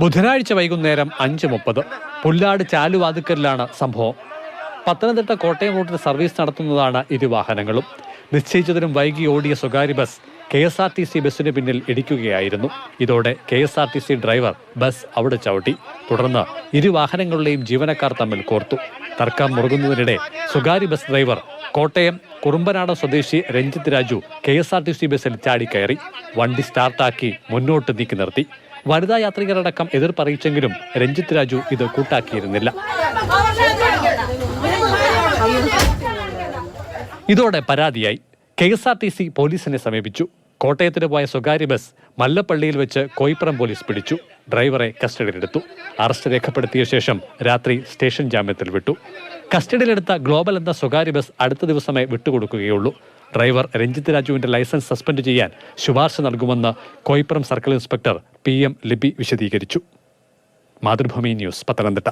ബുധനാഴ്ച വൈകുന്നേരം അഞ്ച് മുപ്പത് പുല്ലാട് ചാലുവാതുക്കലിലാണ് സംഭവം. പത്തനംതിട്ട കോട്ടയം റൂട്ടിൽ സർവീസ് നടത്തുന്നതാണ് ഇരു വാഹനങ്ങളും നിശ്ചയിച്ചതിനും വൈകി ഓടിയ സ്വകാര്യ bus K S R T C ബസ്സിന് പിന്നിൽ ഇടിക്കുകയായിരുന്നു. ഇതോടെ K S R T C driver bus അവിടെ ചവിട്ടി. തുടർന്ന് ഇരു വാഹനങ്ങളുടെയും ജീവനക്കാർ തമ്മിൽ കോർത്തു. തർക്കം മുറുകുന്നതിനിടെ സ്വകാര്യ ബസ് ഡ്രൈവർ കോട്ടയം കുറുമ്പനാട് സ്വദേശി Ranjith Raju K S R T C ബസ്സിൽ ചാടിക്കയറി വണ്ടി സ്റ്റാർട്ടാക്കി മുന്നോട്ട് നീക്കി നിർത്തി. വനിതാ യാത്രികരടക്കം എതിർപ്പറിയിച്ചെങ്കിലും രഞ്ജിത്ത് രാജു ഇത് കൂട്ടാക്കിയിരുന്നില്ല. ഇതോടെ പരാതിയായി. K S R T C പോലീസിനെ സമീപിച്ചു. കോട്ടയത്തിന് പോയ സ്വകാര്യ ബസ് മല്ലപ്പള്ളിയിൽ വെച്ച് കോയിപ്പുറം പോലീസ് പിടിച്ചു. ഡ്രൈവറെ കസ്റ്റഡിയിലെടുത്തു. അറസ്റ്റ് രേഖപ്പെടുത്തിയ ശേഷം രാത്രി സ്റ്റേഷൻ ജാമ്യത്തിൽ വിട്ടു. കസ്റ്റഡിയിലെടുത്ത ഗ്ലോബൽ എന്ന സ്വകാര്യ ബസ് അടുത്ത ദിവസമേ വിട്ടുകൊടുക്കുകയുള്ളൂ. ഡ്രൈവർ രഞ്ജിത്ത് രാജുവിന്റെ ലൈസൻസ് സസ്പെൻഡ് ചെയ്യാൻ ശുപാർശ നൽകുമെന്ന് Koipuram circle inspector P M Libi വിശദീകരിച്ചു. മാതൃഭൂമി ന്യൂസ് പത്തനംതിട്ട.